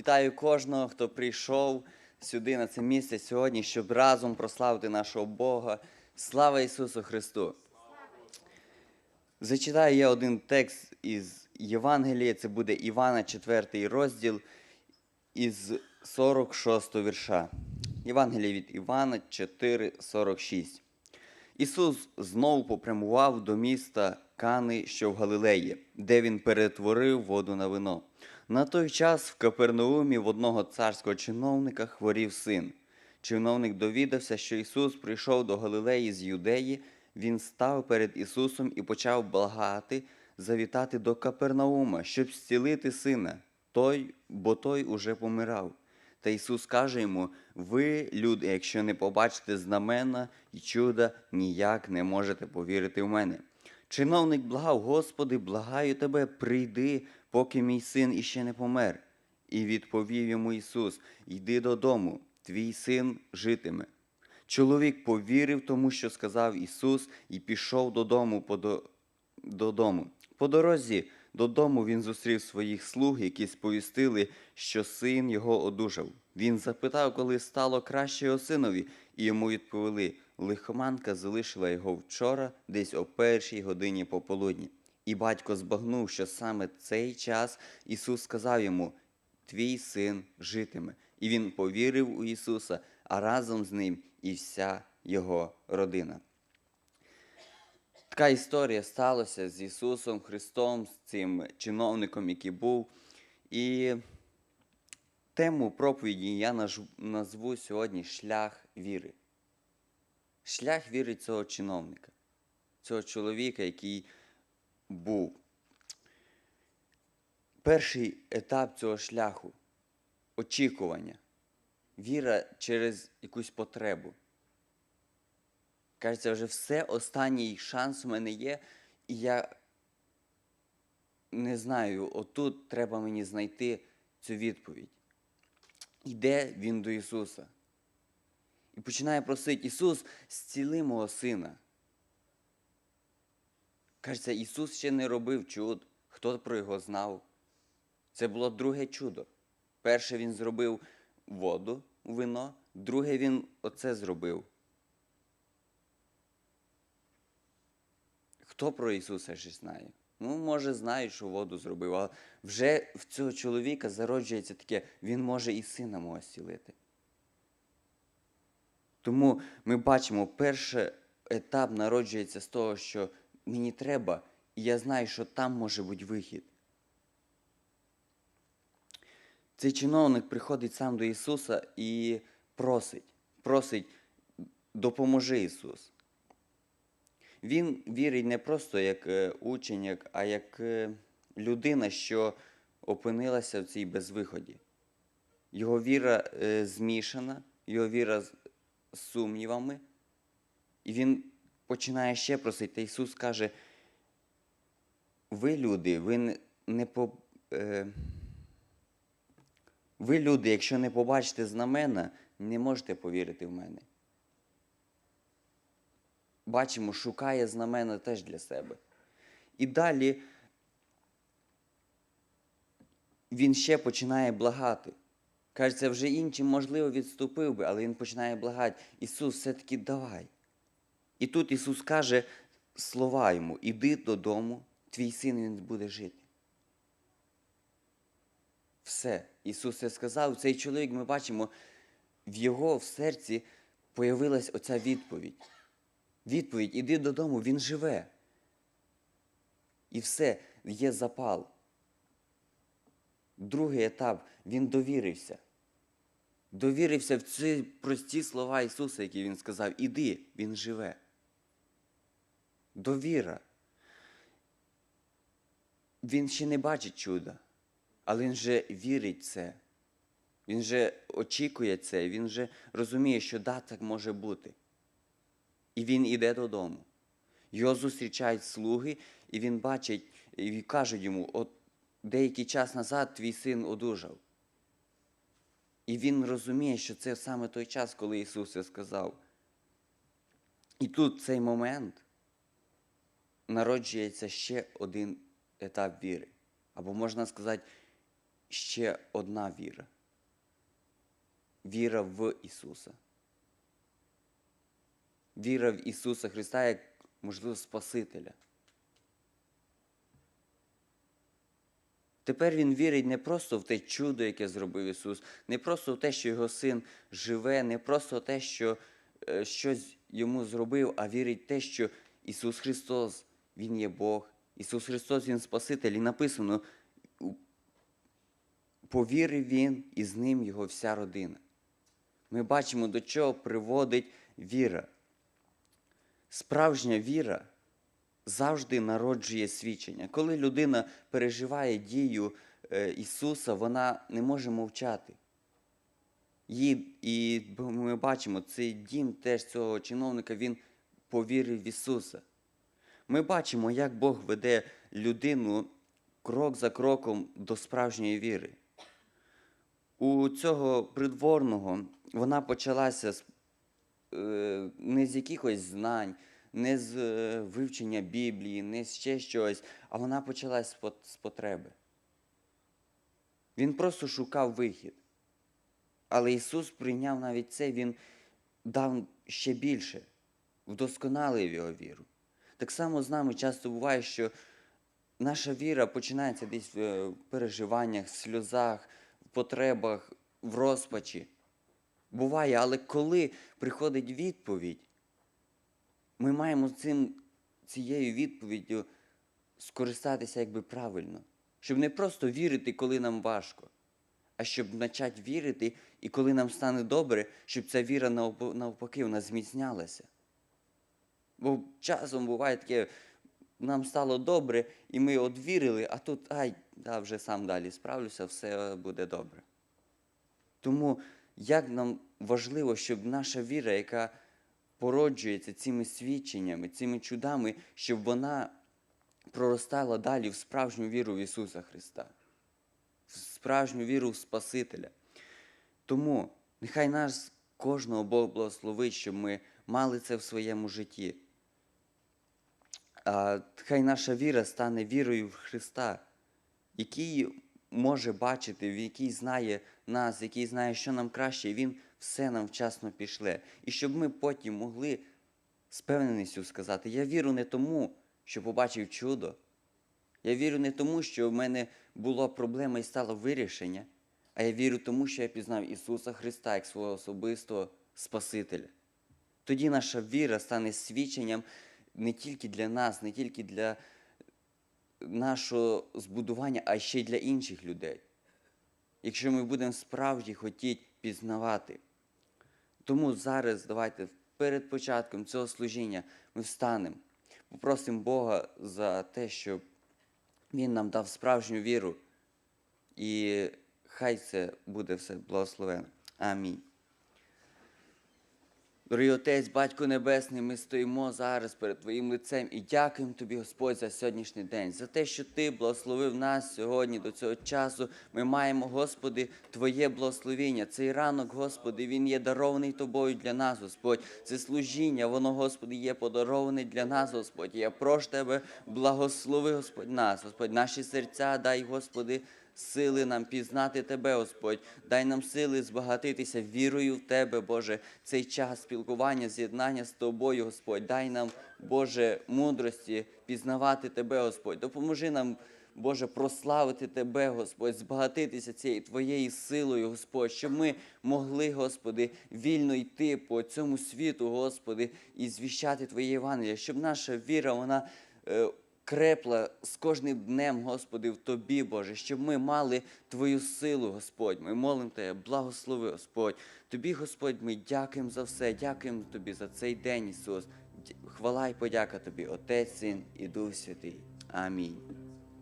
Вітаю кожного, хто прийшов сюди на це місце сьогодні, щоб разом прославити нашого Бога. Слава Ісусу Христу! Зачитаю я один текст із Євангелія, це буде Івана, 4 розділ із 46 вірша. Євангелія від Івана 4, 46. Ісус знову попрямував до міста Кани, що в Галилеї, де він перетворив воду на вино. На той час в Капернаумі в одного царського чиновника хворів син. Чиновник довідався, що Ісус прийшов до Галилеї з Юдеї. Він став перед Ісусом і почав благати завітати до Капернаума, щоб зцілити сина, той, бо той уже помирав. Та Ісус каже йому: ви, люди, якщо не побачите знамена і чуда, ніяк не можете повірити в мене. Чиновник благав, Господи, благаю тебе, прийди, поки мій син іще не помер. І відповів йому Ісус: Йди додому, твій син житиме. Чоловік повірив тому, що сказав Ісус, і пішов додому по, до... додому. По дорозі додому він зустрів своїх слуг, які сповістили, що син його одужав. Він запитав, коли стало краще його синові, і йому відповіли: лихоманка залишила його вчора, десь о першій годині пополудні. І батько збагнув, що саме цей час Ісус сказав йому: Твій син житиме. І він повірив у Ісуса, а разом з ним і вся його родина. Така історія сталася з Ісусом Христом, з цим чиновником, який був. І тему проповіді я назву сьогодні шлях віри. Шлях віри цього чиновника, цього чоловіка, який був. Перший етап цього шляху очікування, віра через якусь потребу. Кажеться, вже все, останній шанс у мене є, і я не знаю, отут треба мені знайти цю відповідь. Іде він до Ісуса і починає просити, Ісус, зціли мого сина. Кажеться, Ісус ще не робив чуд, хто про його знав. Це було друге чудо. Перше він зробив воду вино, друге він оце зробив. Хто про Ісуса ще знає? Ну, може, знають, що воду зробив, але вже в цього чоловіка зароджується таке, він може і сина мого зцілити. Тому ми бачимо, перший етап народжується з того, що мені треба, і я знаю, що там може бути вихід. Цей чиновник приходить сам до Ісуса і просить, просить, допоможи Ісус. Він вірить не просто як е, учень, а як е, людина, що опинилася в цій безвиході. Його віра е, змішана, його віра сумнівами. І він починає ще просити. Та Ісус каже, ви люди, ви не, по. Е, ви люди, якщо не побачите знамена, не можете повірити в мене. Бачимо, шукає знамена теж для себе. І далі він ще починає благати. Кажеться, вже іншим, можливо, відступив би, але він починає благати. Ісус, все-таки давай. І тут Ісус каже слова йому: іди додому, твій син він буде жити. Все. Ісус це сказав. Цей чоловік, ми бачимо, в його в серці появилась оця відповідь. Відповідь: іди додому, він живе. І все, є запал. Другий етап він довірився. Довірився в ці прості слова Ісуса, які Він сказав: Іди, Він живе. Довіра. Він ще не бачить чуда, але він вже вірить в це. Він вже очікує це, він вже розуміє, що да, так може бути. І він іде додому. Його зустрічають слуги, і він бачить, і кажуть йому, от деякий час назад твій син одужав. І він розуміє, що це саме той час, коли Ісус це сказав. І тут в цей момент народжується ще один етап віри. Або можна сказати, ще одна віра. Віра в Ісуса. Віра в Ісуса Христа як, можливо, Спасителя. Тепер він вірить не просто в те чудо, яке зробив Ісус, не просто в те, що його син живе, не просто в те, що е, щось йому зробив, а вірить в те, що Ісус Христос, Він є Бог, Ісус Христос, Він Спаситель. І написано, повірив Він, і з ним його вся родина. Ми бачимо, до чого приводить віра. Справжня віра завжди народжує свідчення. Коли людина переживає дію е, Ісуса, вона не може мовчати. І ми бачимо, цей дім теж цього чиновника, він повірив в Ісуса. Ми бачимо, як Бог веде людину крок за кроком до справжньої віри. У цього придворного вона почалася е, не з якихось знань, не з е, вивчення Біблії, не з ще щось, а вона почалась з потреби. Він просто шукав вихід. Але Ісус прийняв навіть це, Він дав ще більше, вдосконалив його віру. Так само з нами часто буває, що наша віра починається десь в е, переживаннях, сльозах, в потребах, в розпачі. Буває, але коли приходить відповідь, ми маємо цим, цією відповіддю скористатися якби правильно. Щоб не просто вірити, коли нам важко, а щоб почати вірити, і коли нам стане добре, щоб ця віра навпаки вона зміцнялася. Бо часом буває таке, нам стало добре, і ми от вірили, а тут, ай, да, вже сам далі справлюся, все буде добре. Тому як нам важливо, щоб наша віра, яка породжується цими свідченнями, цими чудами, щоб вона проростала далі в справжню віру в Ісуса Христа, в справжню віру в Спасителя. Тому нехай нас кожного Бог благословить, щоб ми мали це в своєму житті. А, хай наша віра стане вірою в Христа, який може бачити, який знає нас, який знає, що нам краще, і Він все нам вчасно пішле. І щоб ми потім могли з певненістю сказати: я вірю не тому, що побачив чудо. Я вірю не тому, що в мене була проблема і стало вирішення, а я вірю тому, що я пізнав Ісуса Христа як свого особистого Спасителя. Тоді наша віра стане свідченням не тільки для нас, не тільки для нашого збудування, а ще й для інших людей. Якщо ми будемо справді хотіти пізнавати. Тому зараз давайте перед початком цього служіння ми встанемо, попросимо Бога за те, щоб Він нам дав справжню віру. І хай це буде все благословено. Амінь. Дорогий Отець, Батько Небесний, ми стоїмо зараз перед Твоїм лицем і дякуємо Тобі, Господь, за сьогоднішній день, за те, що Ти благословив нас сьогодні до цього часу. Ми маємо, Господи, Твоє благословіння. Цей ранок, Господи, він є дарований Тобою для нас, Господь. Це служіння, воно, Господи, є подароване для нас, Господь. Я прошу Тебе, благослови, Господь, нас, Господь, наші серця, дай, Господи. Сили нам пізнати Тебе, Господь, дай нам сили збагатитися вірою в Тебе, Боже, цей час спілкування, з'єднання з Тобою, Господь. Дай нам, Боже, мудрості пізнавати Тебе, Господь. Допоможи нам, Боже, прославити Тебе, Господь, збагатитися цією Твоєю силою, Господь, щоб ми могли, Господи, вільно йти по цьому світу, Господи, і звіщати Твоє Євангеліє, щоб наша віра, вона. е, крепла з кожним днем, Господи, в Тобі, Боже, щоб ми мали Твою силу, Господь. Ми молимо Тебе, благослови, Господь. Тобі, Господь, ми дякуємо за все, дякуємо Тобі за цей день, Ісус. Хвала і подяка Тобі, Отець, Син і Дух Святий. Амінь.